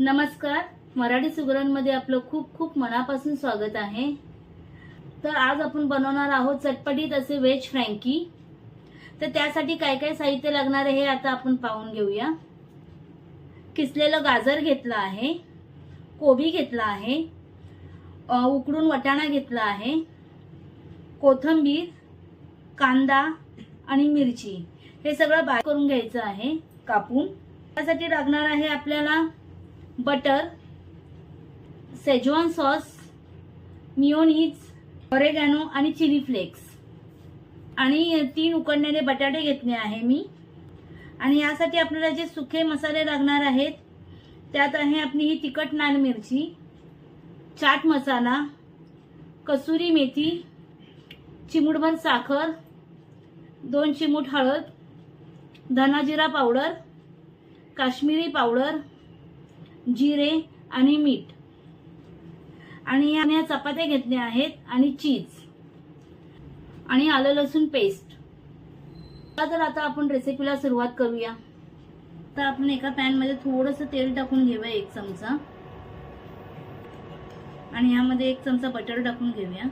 नमस्कार. मराठी सुगरणमध्ये आपलं खूप खूप मनापासून स्वागत आहे. तर आज आपण बनवणार आहोत चटपटीत असे व्हेज फ्रँकी. तर त्यासाठी काय काय साहित्य लागणार आहे हे आता आपण पाहून घेऊया. किसलेलं गाजर घेतलं आहे कोबी घेतला आहे उकडून वटाणा घेतला आहे कोथंबीर कांदा आणि मिरची. हे सगळं बाय करून घ्यायचं आहे कापून. त्यासाठी लागणार आहे आपल्याला butter schezwan sauce mayonnaise oregano आणि चिली फ्लेक्स आणि तीन उकडलेले बटाटे घेतले आहे मी. आणि यासाठी आपल्याला जे सुखे मसाले लागणार आहेत त्यात आहे आपली ही तिखट लाल मिरची चाट मसाला कसुरी मेथी चिमूटभर साखर दोन चिमूट हळद धनाजिरा पावडर काश्मीरी पावडर जिरे आणि मीठ. आणि या या चपात्या घेतल्या आहेत आणि चीज. आणि आलं लसूण पेस्ट तर आता आपण रेसिपीला सुरुवात करूया. तर आपण एका पॅनमध्ये थोडंसं तेल टाकून घेऊया एक चमचा. आणि ह्यामध्ये एक चमचा बटर टाकून घेऊया.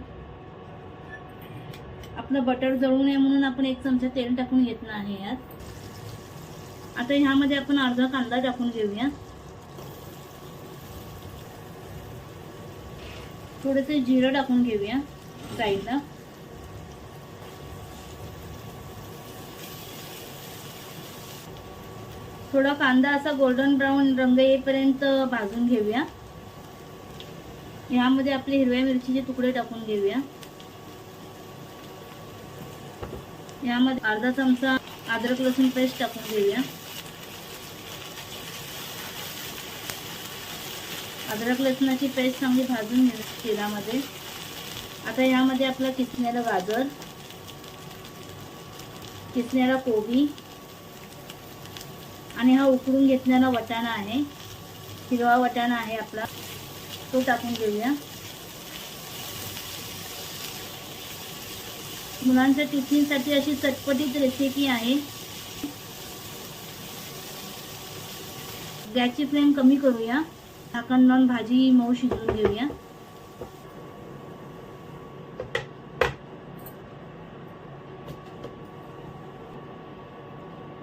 आपलं बटर जळू नये म्हणून आपण एक चमचा तेल टाकून घेतलं आहे यात. आता ह्यामध्ये आपण अर्धा कांदा टाकून घेऊया. थोडंसं जिरं टाकून घेऊया साईडला. थोडा कांदा असा गोल्डन ब्राऊन रंग येईपर्यंत भाजून घेऊया. यामध्ये आपले हिरव्या मिरचीचे तुकडे टाकून घेऊया. यामध्ये अर्धा चमचा अद्रक लसूण पेस्ट टाकून घेऊया. अद्रक लसणाची पेस्ट चांगली भाजून घ्या तेलामध्ये. आता यामध्ये आपला किसण्याला गाजर किसण्याला कोबी आणि हा उकडून घेतलेला वटाणा आहे. हिरवा वटाणा आहे आपला. तो टाकून घेऊया. मुलांच्या टिफिनसाठी अशी चटपटीत रेसिपी आहे. गॅसची फ्लेम कमी करूया. झाकण लावून भाजी मऊ शिजवून घेऊया.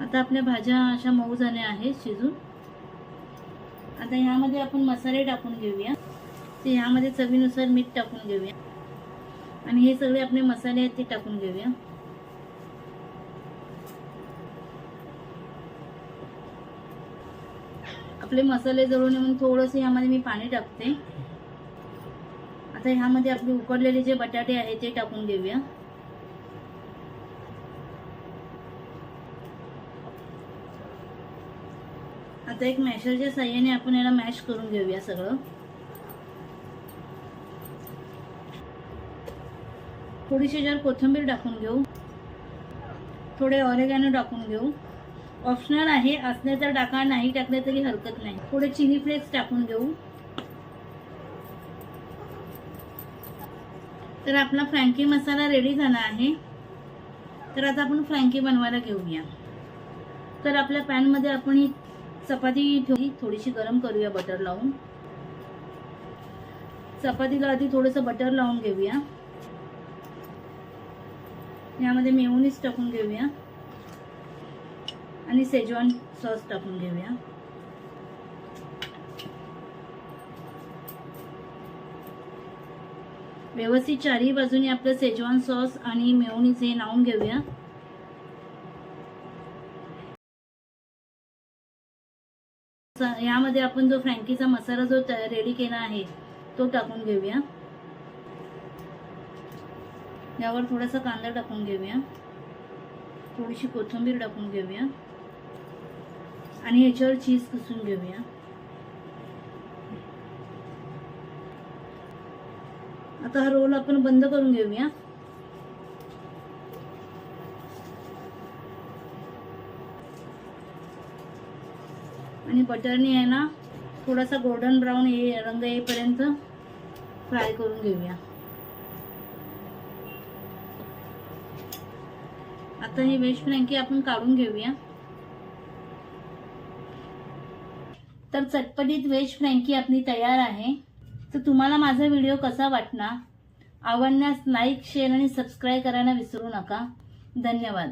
आता आपल्या भाज्या अशा मऊ झाल्या आहेत शिजून. आता ह्यामध्ये आपण मसाले टाकून घेऊया. ते ह्यामध्ये चवीनुसार मीठ टाकून घेऊया. आणि हे सगळे आपले मसाले आहेत ते टाकून घेऊया. आपले मसाले जळून म्हणून थोडंसं ह्यामध्ये मी पाणी टाकते. आता ह्यामध्ये आपले उकडलेले जे बटाटे आहेत ते टाकून घेऊया. आता एक मॅशरच्या साह्याने आपण याला मॅश करून घेऊया सगळं. थोडीशी जर कोथिंबीर टाकून घेऊ. थोडे ऑरेगॅनो टाकून घेऊ. ऑप्शनल आहे असले तर टाका नाही टाकले तरी हरकत नाही. थोडे चिली फ्लेक्स टाकून घेऊ. तर आपला फ्रँकी मसाला रेडी झाला आहे. तर आता आपण फ्रँकी बनवायला घेऊया. तर आपल्या पॅनमध्ये आपण ही चपाती ठेवली थोडीशी गरम करूया बटर लावून. चपातीला आधी थोडंसं बटर लावून घेऊया. यामध्ये मेयोनीज टाकून घेऊया. आणि सेजवान सॉस टाकून घेऊया. व्यवस्थित चारही बाजूने आपलं सेजवान सॉस आणि मेवणीच हे लावून घेऊया. यामध्ये आपण जो फ्रँकीचा मसाला जो रेडी केला आहे तो टाकून घेऊया. यावर थोडासा कांदा टाकून घेऊया. थोडीशी कोथिंबीर टाकून घेऊया. आणि याच्यावर चीज किसून घेऊया. आता हा रोल आपण बंद करून घेऊया. आणि बटरने आहे ना थोडासा गोल्डन ब्राऊन ये रंग येईपर्यंत फ्राय करून घेऊया. आता हे वेज फ्रँकी आपण काढून घेऊया. तर चटपटीत व्हेज फ्रँकी आपली तयार आहे. तर तुम्हाला माझा व्हिडिओ कसा वाटला आवडण्यास लाईक शेअर आणि सबस्क्राईब करायला विसरू नका. धन्यवाद.